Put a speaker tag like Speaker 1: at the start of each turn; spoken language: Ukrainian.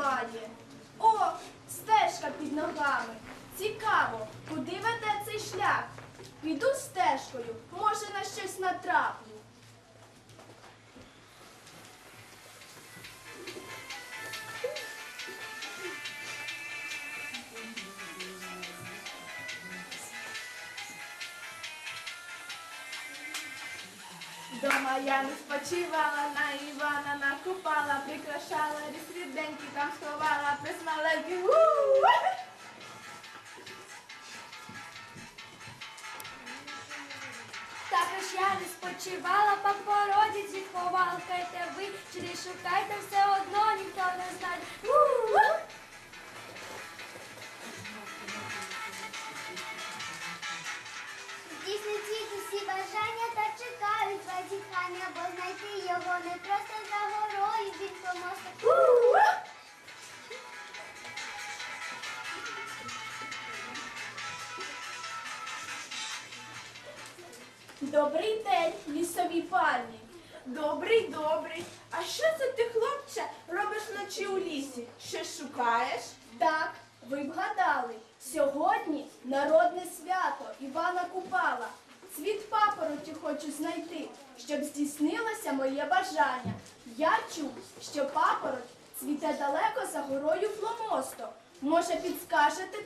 Speaker 1: немає. О, стежка під ногами. Цікаво, куди веде цей шлях? Піду стежкою, може на щось натраплю. Дома я не спочивала, на Івана прикрашала, ріс там сховала, присмаленький. у
Speaker 2: Також я не спочивала, по породі зітховала, хайте ви, чи не шукайте, все одно ніхто не знає. У-у-у!
Speaker 3: Усі бажання та чекають зазіхання, бо знайти його не просто за горою, він поможе.
Speaker 1: Добрий день, лісові пані. Добрий, добрий. А що це ти, хлопче, робиш вночі у лісі? Щось шукаєш? Так, ви вгадали. Сьогодні народне свято Івана Купала. Цвіт папороті хочу знайти, щоб здійснилося моє бажання. Я чув, що папороть цвіте далеко за горою Фломосто. Може, підскажете